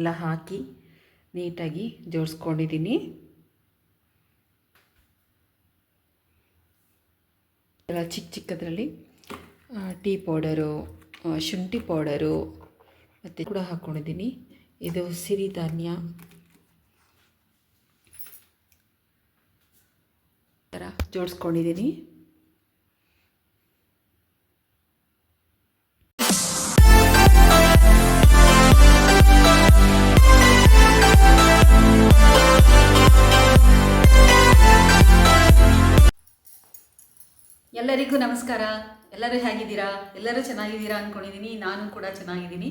ಎಲ್ಲ ಹಾಕಿ ನೀಟಾಗಿ ಜೋಡಿಸ್ಕೊಂಡಿದ್ದೀನಿ. ಎಲ್ಲ ಚಿಕ್ಕ ಚಿಕ್ಕದರಲ್ಲಿ ಟೀ ಪೌಡರು ಶುಂಠಿ ಪೌಡರು ಮತ್ತು ಕೂಡ ಹಾಕ್ಕೊಂಡಿದ್ದೀನಿ ಇದು ಸಿರಿಧಾನ್ಯ ಥರ ಜೋಡಿಸ್ಕೊಂಡಿದ್ದೀನಿ. ನಮಸ್ಕಾರ. ಎಲ್ಲರೂ ಹೇಗಿದ್ದೀರಾ? ಎಲ್ಲರೂ ಚೆನ್ನಾಗಿದ್ದೀರಾ ಅಂದ್ಕೊಂಡಿದ್ದೀನಿ ನಾನು ಕೂಡ ಚೆನ್ನಾಗಿದ್ದೀನಿ.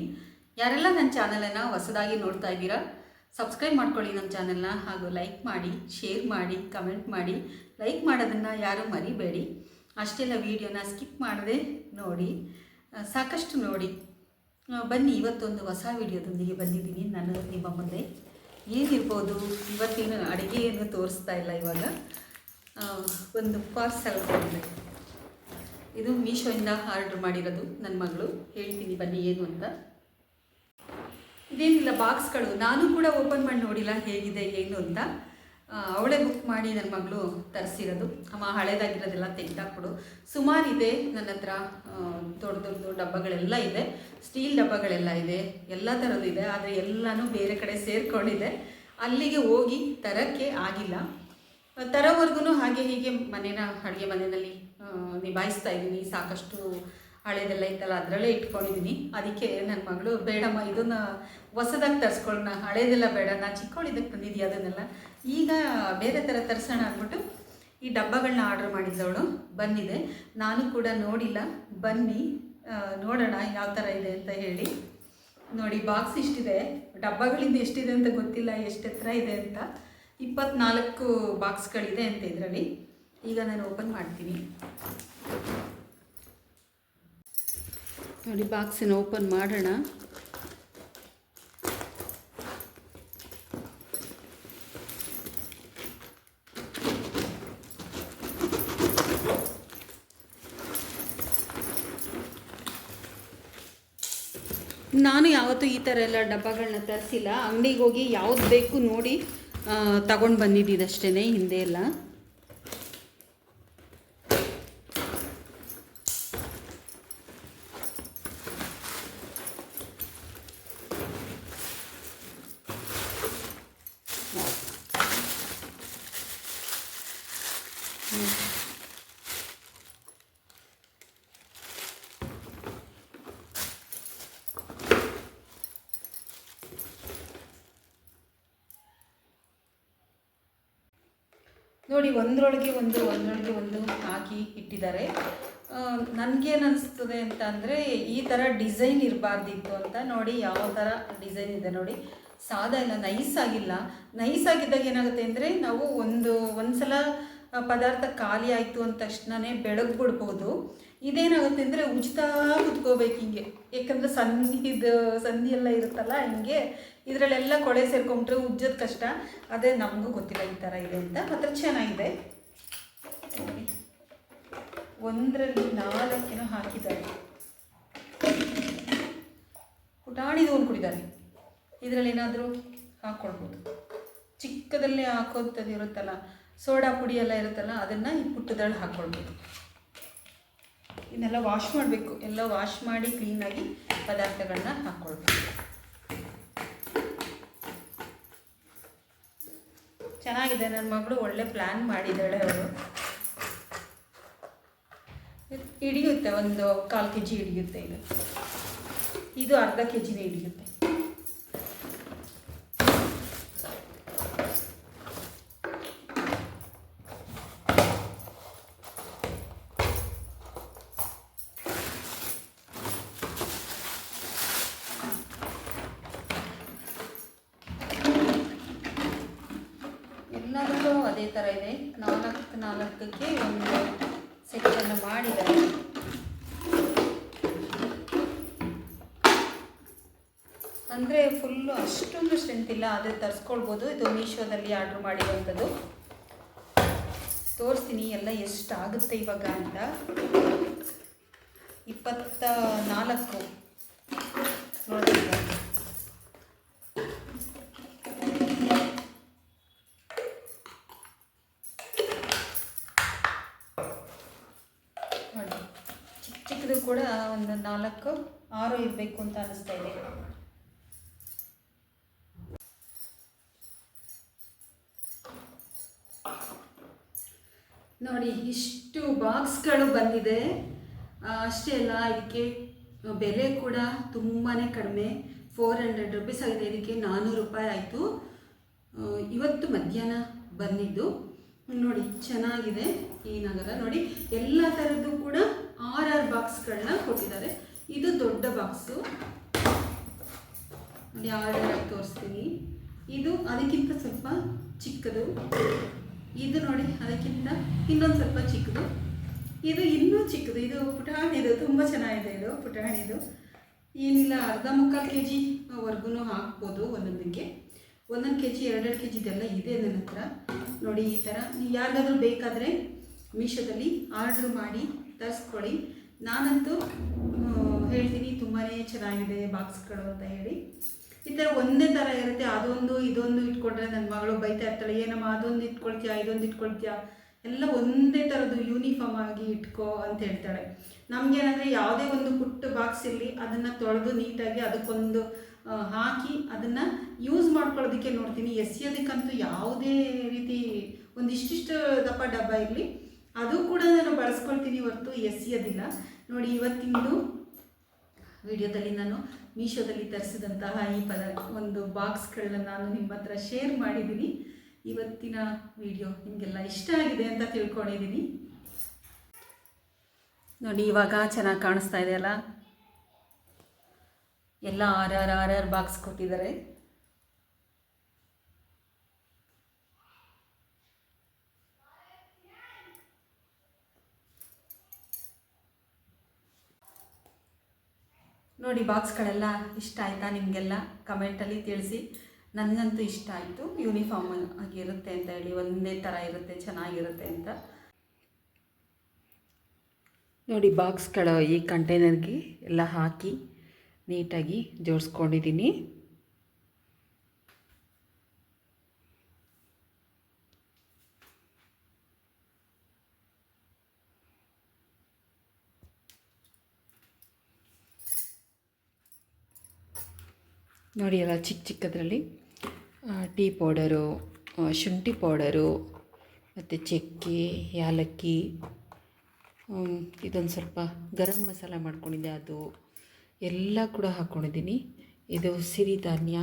ಯಾರೆಲ್ಲ ನನ್ನ ಚಾನಲನ್ನು ಹೊಸದಾಗಿ ನೋಡ್ತಾ ಇದ್ದೀರಾ, ಸಬ್ಸ್ಕ್ರೈಬ್ ಮಾಡ್ಕೊಳ್ಳಿ ನಮ್ಮ ಚಾನಲ್ನ. ಹಾಗೂ ಲೈಕ್ ಮಾಡಿ, ಶೇರ್ ಮಾಡಿ, ಕಮೆಂಟ್ ಮಾಡಿ. ಲೈಕ್ ಮಾಡೋದನ್ನು ಯಾರೂ ಮರಿಬೇಡಿ. ಅಷ್ಟೆಲ್ಲ ವೀಡಿಯೋನ ಸ್ಕಿಪ್ ಮಾಡದೆ ನೋಡಿ. ಸಾಕಷ್ಟು ನೋಡಿ. ಬನ್ನಿ, ಇವತ್ತೊಂದು ಹೊಸ ವಿಡಿಯೋದೊಂದಿಗೆ ಬಂದಿದ್ದೀನಿ ನಾನು ನಿಮ್ಮ ಮುಂದೆ. ಏನಿರ್ಬೋದು? ಇವತ್ತೇನು ಅಡುಗೆಯನ್ನು ತೋರಿಸ್ತಾ ಇಲ್ಲ ಇವಾಗ. ಒಂದು ಪಾರ್ಸಲ್ ಬಂದಿದೆ ಇದು ಮೀಶೋಯಿಂದ ಆರ್ಡ್ರ್ ಮಾಡಿರೋದು ನನ್ನ ಮಗಳು. ಹೇಳ್ತೀನಿ, ಬನ್ನಿ ಏನು ಅಂತ. ಇದೇನಿಲ್ಲ, ಬಾಕ್ಸ್ಗಳು. ನಾನು ಕೂಡ ಓಪನ್ ಮಾಡಿ ನೋಡಿಲ್ಲ ಹೇಗಿದೆ, ಏನು ಅಂತ. ಅವಳೇ ಬುಕ್ ಮಾಡಿ ನನ್ನ ಮಗಳು ತರಿಸಿರೋದು. ಅಮ್ಮ ಹಳೇದಾಗಿರೋದೆಲ್ಲ ತೆಗೆದಾಕ್ಬಿಡು. ಸುಮಾರಿದೆ ನನ್ನ ಹತ್ರ ದೊಡ್ಡ ದೊಡ್ಡ ಡಬ್ಬಗಳೆಲ್ಲ ಇದೆ. ಸ್ಟೀಲ್ ಡಬ್ಬಗಳೆಲ್ಲ ಇದೆ. ಎಲ್ಲ ಥರದ್ದು ಇದೆ. ಆದರೆ ಎಲ್ಲನೂ ಬೇರೆ ಕಡೆ ಸೇರ್ಕೊಂಡಿದೆ. ಅಲ್ಲಿಗೆ ಹೋಗಿ ತರೋಕ್ಕೆ ಆಗಿಲ್ಲ. ತರೋವರೆಗೂ ಹಾಗೆ ಹೀಗೆ ಮನೇನ, ಅಡುಗೆ ಮನೆಯಲ್ಲಿ ನಿಭಾಯಿಸ್ತಾ ಇದ್ದೀನಿ. ಸಾಕಷ್ಟು ಹಳೇದೆಲ್ಲ ಇತ್ತಲ್ಲ, ಅದರಲ್ಲೇ ಇಟ್ಕೊಂಡಿದ್ದೀನಿ. ಅದಕ್ಕೆ ನನ್ನ ಮಗಳು, ಬೇಡಮ್ಮ, ಇದನ್ನು ಹೊಸದಾಗಿ ತರಿಸ್ಕೊಳ್ಳೋಣ ಹಳೇದೆಲ್ಲ ಬೇಡ ನಾನು ಚಿಕ್ಕವಳಿದ್ದಕ್ಕೆ ಬಂದಿದ್ದೀಯ ಅದನ್ನೆಲ್ಲ. ಈಗ ಬೇರೆ ಥರ ತರಿಸೋಣ ಅಂದ್ಬಿಟ್ಟು ಈ ಡಬ್ಬಗಳನ್ನ ಆರ್ಡ್ರ್ ಮಾಡಿದ್ದವಳು ಬಂದಿದೆ. ನಾನು ಕೂಡ ನೋಡಿಲ್ಲ. ಬನ್ನಿ ನೋಡೋಣ ಯಾವ ಥರ ಇದೆ ಅಂತ ಹೇಳಿ. ನೋಡಿ, ಬಾಕ್ಸ್ ಇಷ್ಟಿದೆ. ಡಬ್ಬಗಳಿಂದ ಎಷ್ಟಿದೆ ಅಂತ ಗೊತ್ತಿಲ್ಲ ಎಷ್ಟು ಎತ್ತರ ಇದೆ ಅಂತ. ಇಪ್ಪತ್ನಾಲ್ಕು ಬಾಕ್ಸ್ಗಳಿದೆ ಅಂತ ಇದರಲ್ಲಿ. ಈಗ ನಾನು ಓಪನ್ ಮಾಡ್ತೀನಿ. ನೋಡಿ ಬಾಕ್ಸನ್ನು ಓಪನ್ ಮಾಡೋಣ. ನಾನು ಯಾವತ್ತೂ ಈ ಥರ ಎಲ್ಲ ಡಬ್ಬಗಳನ್ನ ತರಿಸಿಲ್ಲ. ಅಂಗಡಿಗೆ ಹೋಗಿ ಯಾವ್ದು ಬೇಕು ನೋಡಿ ತಗೊಂಡು ಬಂದಿದ್ದಿದ್ದಷ್ಟೇ ಹಿಂದೆ ಎಲ್ಲ. ನೋಡಿ, ಒಂದರೊಳಗೆ ಒಂದು ಒಂದರೊಳಗೆ ಒಂದು ಹಾಕಿ ಇಟ್ಟಿದ್ದಾರೆ. ನನಗೇನು ಅನಿಸ್ತದೆ ಅಂತ ಅಂದರೆ ಈ ಥರ ಡಿಸೈನ್ ಇರಬಾರ್ದಿತ್ತು ಅಂತ ನೋಡಿ ಯಾವ ಥರ ಡಿಸೈನ್ ಇದೆ ನೋಡಿ. ಸಾದ ಇಲ್ಲ, ನೈಸ್ ಆಗಿಲ್ಲ. ನೈಸ್ ಆಗಿದ್ದಾಗ ಏನಾಗುತ್ತೆ ಅಂದರೆ, ನಾವು ಒಂದು ಒಂದು ಸಲ ಪದಾರ್ಥ ಖಾಲಿ ಆಯಿತು ಅಂದ ತಕ್ಷಣನೇ ಬೆಳಗ್ಬಿಡ್ಬೋದು. ಇದೇನಾಗುತ್ತೆ ಅಂದರೆ ಉಚಿತ ಕುತ್ಕೋಬೇಕು ಹಿಂಗೆ. ಯಾಕಂದರೆ ಸಂಧಿದು ಸಂಧಿ ಎಲ್ಲ ಇರುತ್ತಲ್ಲ, ಹಿಂಗೆ ಇದರಲ್ಲೆಲ್ಲ ಕೊಳೆ ಸೇರ್ಕೊಂಡ್ರೆ ಉಜ್ಜೋದು ಕಷ್ಟ. ಅದೇ ನಮಗೂ ಗೊತ್ತಿಲ್ಲ ಈ ಥರ ಇದೆ ಅಂತ. ಮಾತ್ರ ಚೆನ್ನಾಗಿದೆ. ಒಂದರಲ್ಲಿ ನಾಲ್ಕೇನೋ ಹಾಕಿದ್ದಾರೆ. ಪುಟಾಣಿದು ಒಂದು ಕುಡಿದ್ದಾರೆ ಇದರಲ್ಲಿ ಏನಾದರೂ ಹಾಕ್ಕೊಳ್ಬೋದು ಚಿಕ್ಕದಲ್ಲೇ ಹಾಕೋಂಥದ್ದು ಇರುತ್ತಲ್ಲ, ಸೋಡಾ ಪುಡಿ ಎಲ್ಲ ಇರುತ್ತಲ್ಲ, ಅದನ್ನು ಈ ಪುಟ್ಟದಲ್ಲಿ ಹಾಕ್ಕೊಳ್ಬೋದು ಇದನ್ನೆಲ್ಲ ವಾಶ್ ಮಾಡಬೇಕು. ಎಲ್ಲ ವಾಶ್ ಮಾಡಿ ಕ್ಲೀನಾಗಿ ಪದಾರ್ಥಗಳನ್ನ ಹಾಕ್ಕೊಳ್ಬೇಕು ಚೆನ್ನಾಗಿದೆ ನನ್ನ ಮಗಳು ಒಳ್ಳೆ ಪ್ಲ್ಯಾನ್ ಮಾಡಿದ್ದಾಳೆ ಅವಳು ಹಿಡಿಯುತ್ತೆ, ಒಂದು ಕಾಲು ಕೆ ಜಿ ಹಿಡಿಯುತ್ತೆ ಇದು. ಇದು ಅರ್ಧ ಕೆ ಜಿನೇ ಹಿಡಿಯುತ್ತೆ. ಅದೇ ಥರ ಇದೆ. ನಾಲ್ಕು, ನಾಲ್ಕಕ್ಕೆ ಒಂದು ಸೆಕ್ಷನ್ ಮಾಡಿದ್ದಾರೆ. ಅಂದರೆ ಫುಲ್ಲು ಅಷ್ಟೊಂದು ಸ್ಟ್ರೆಂತ್ ಇಲ್ಲ ಆದರೆ ತರಿಸ್ಕೊಳ್ಬೋದು. ಇದು ಮೀಶೋದಲ್ಲಿ ಆರ್ಡ್ರ್ ಮಾಡಿರುವಂಥದ್ದು. ತೋರಿಸ್ತೀನಿ, ಎಲ್ಲ ಎಷ್ಟು ಆಗುತ್ತೆ ಇವಾಗ ಅಂತ. ಇಪ್ಪತ್ತ ನಾಲ್ಕು ಕೂಡ ಒಂದು ನಾಲ್ಕು, ಆರು ಇರಬೇಕು ಅಂತ ಅನಿಸ್ತಾ ಇದೆ. ನೋಡಿ, ಇಷ್ಟು ಬಾಕ್ಸ್ಗಳು ಬಂದಿದೆ. ಅಷ್ಟೇ ಅಲ್ಲ, ಇದಕ್ಕೆ ಬೆಲೆ ಕೂಡ ತುಂಬಾ ಕಡಿಮೆ. ಫೋರ್ ಹಂಡ್ರೆಡ್ ರುಪೀಸ್ ಆಗಿದೆ ಇದಕ್ಕೆ ನಾನ್ನೂರು ರೂಪಾಯಿ ಆಯಿತು. ಇವತ್ತು ಮಧ್ಯಾಹ್ನ ಬಂದಿದ್ದು. ನೋಡಿ, ಚೆನ್ನಾಗಿದೆ ಈ ನಗರ. ನೋಡಿ, ಎಲ್ಲ ಥರದ್ದು ಕೂಡ ಆರ್ ಆರ್ ಬಾಕ್ಸ್ಗಳನ್ನ ಕೊಟ್ಟಿದ್ದಾರೆ. ಇದು ದೊಡ್ಡ ಬಾಕ್ಸು. ನೋಡಿ ಆರ್ಡರ್ ತೋರಿಸ್ತೀನಿ. ಇದು ಅದಕ್ಕಿಂತ ಸ್ವಲ್ಪ ಚಿಕ್ಕದು. ಇದು ನೋಡಿ, ಅದಕ್ಕಿಂತ ಇನ್ನೊಂದು ಸ್ವಲ್ಪ ಚಿಕ್ಕದು. ಇದು ಇನ್ನೂ ಚಿಕ್ಕದು. ಇದು ಪುಟಾಣಿದು. ತುಂಬ ಚೆನ್ನಾಗಿದೆ ಇದು, ಪುಟಾಣಿದು. ಏನಿಲ್ಲ, ಅರ್ಧ ಮುಕ್ಕಾಲು ಕೆ ಜಿವರೆಗೂ ಹಾಕ್ಬೋದು ಒಂದೊಂದಕ್ಕೆ. ಒಂದೊಂದು ಕೆ ಜಿ ಎರಡೆರಡು ಕೆ ಜಿದೆಲ್ಲ ಇದೆ ನನ್ನ ಹತ್ರ. ನೋಡಿ, ಈ ಥರ ನೀವು ಯಾರಿಗಾದ್ರೂ ಬೇಕಾದರೆ ಮೀಶೋದಲ್ಲಿ ಆರ್ಡ್ರ್ ಮಾಡಿ ತರಿಸ್ಕೊಳ್ಳಿ ನಾನಂತೂ ಹೇಳ್ತೀನಿ ತುಂಬಾ ಚೆನ್ನಾಗಿದೆ ಬಾಕ್ಸ್ಗಳು ಅಂತ ಹೇಳಿ. ಈ ಥರ ಒಂದೇ ಥರ ಇರುತ್ತೆ. ಅದೊಂದು, ಇದೊಂದು ಇಟ್ಕೊಂಡ್ರೆ ನನ್ನ ಮಗಳು ಬೈತಾ ಇರ್ತಾಳೆ, ಏನಮ್ಮ, ಅದೊಂದು ಇಟ್ಕೊಳ್ತೀಯಾ, ಇದೊಂದು ಇಟ್ಕೊಳ್ತೀಯಾ? ಎಲ್ಲ ಒಂದೇ ಥರದ್ದು ಯೂನಿಫಾರ್ಮ್ ಆಗಿ ಇಟ್ಕೋ ಅಂತ ಹೇಳ್ತಾಳೆ. ನಮಗೇನಂದರೆ ಯಾವುದೇ ಒಂದು ಪುಟ್ಟ ಬಾಕ್ಸ್ ಇರಲಿ ಅದನ್ನು ತೊಳೆದು ನೀಟಾಗಿ ಅದಕ್ಕೊಂದು ಹಾಕಿ ಅದನ್ನು ಯೂಸ್ ಮಾಡ್ಕೊಳ್ಳೋದಕ್ಕೆ ನೋಡ್ತೀನಿ. ಎಸೆಯೋದಕ್ಕಂತೂ ಯಾವುದೇ ರೀತಿ ಒಂದಿಷ್ಟಿಷ್ಟು ದಪ್ಪ ಡಬ್ಬ ಇರಲಿ, ಅದು ಕೂಡ ನಾನು ಬಳಸ್ಕೊಳ್ತೀನಿ ಹೊರತು ಎಸಿಯೋದಿಲ್ಲ. ನೋಡಿ, ಇವತ್ತಿಂದು ವಿಡಿಯೋದಲ್ಲಿ ನಾನು ಮೀಶೋದಲ್ಲಿ ತರಿಸಿದಂತಹ ಈ ಪದ, ಒಂದು ಬಾಕ್ಸ್ಗಳನ್ನ ನಾನು ನಿಮ್ಮ ಹತ್ರ ಶೇರ್ ಮಾಡಿದ್ದೀನಿ. ಇವತ್ತಿನ ವಿಡಿಯೋ ನಿಮಗೆಲ್ಲ ಇಷ್ಟ ಆಗಿದೆ ಅಂತ ತಿಳ್ಕೊಂಡಿದ್ದೀನಿ. ನೋಡಿ, ಇವಾಗ ಚೆನ್ನಾಗಿ ಕಾಣಿಸ್ತಾ ಇದೆ ಅಲ್ಲ? ಎಲ್ಲ R R R R box ಕೊಟ್ಟಿದ್ದಾರೆ. ನೋಡಿ ಬಾಕ್ಸ್ಗಳೆಲ್ಲ ಇಷ್ಟ ಆಯಿತಾ ನಿಮಗೆಲ್ಲ? ಕಮೆಂಟಲ್ಲಿ ತಿಳಿಸಿ. ನನಗಂತೂ ಇಷ್ಟ ಆಯಿತು. ಯೂನಿಫಾರ್ಮ್ ಆಗಿರುತ್ತೆ ಅಂತ ಹೇಳಿ, ಒಂದೇ ಥರ ಇರುತ್ತೆ, ಚೆನ್ನಾಗಿರುತ್ತೆ ಅಂತ. ನೋಡಿ ಬಾಕ್ಸ್ಗಳು ಈ ಕಂಟೈನರ್ಗೆ ಎಲ್ಲ ಹಾಕಿ ನೀಟಾಗಿ ಜೋಡಿಸ್ಕೊಂಡಿದ್ದೀನಿ. ನೋಡಿ ಎಲ್ಲ ಚಿಕ್ಕ ಚಿಕ್ಕದರಲ್ಲಿ ಟೀ ಪೌಡರು ಶುಂಠಿ ಪೌಡರು, ಮತ್ತು ಚಕ್ಕೆ, ಯಾಲಕ್ಕಿ ಇದೊಂದು ಸ್ವಲ್ಪ ಗರಂ ಮಸಾಲ ಮಾಡ್ಕೊಂಡಿದ್ದೆ ಅದು. ಎಲ್ಲ ಕೂಡ ಹಾಕ್ಕೊಂಡಿದ್ದೀನಿ ಇದು ಸಿರಿಧಾನ್ಯ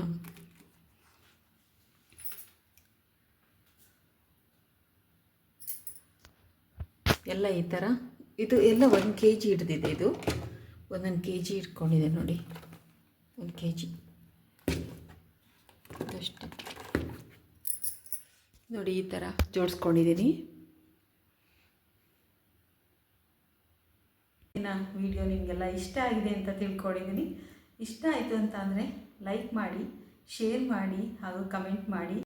ಎಲ್ಲ ಈ ಥರ ಇದು ಎಲ್ಲ ಒಂದು ಕೆ ಜಿ ಹಿಡ್ದಿದೆ ಇದು. ಒಂದೊಂದು ಕೆ ಜಿ ಇಟ್ಕೊಂಡಿದೆ ನೋಡಿ. ಒಂದು ಕೆ ಜಿ ಅಷ್ಟೇ ನೋಡಿ ಈ ಥರ ಜೋಡಿಸ್ಕೊಂಡಿದ್ದೀನಿ. ಇನ್ನು ವಿಡಿಯೋ ನಿಮಗೆಲ್ಲ ಇಷ್ಟ ಆಗಿದೆ ಅಂತ ತಿಳ್ಕೊಂಡಿದ್ದೀನಿ. ಇಷ್ಟ ಆಯಿತು ಅಂತ ಅಂದರೆ ಲೈಕ್ ಮಾಡಿ ಶೇರ್ ಮಾಡಿ ಹಾಗೂ ಕಮೆಂಟ್ ಮಾಡಿ.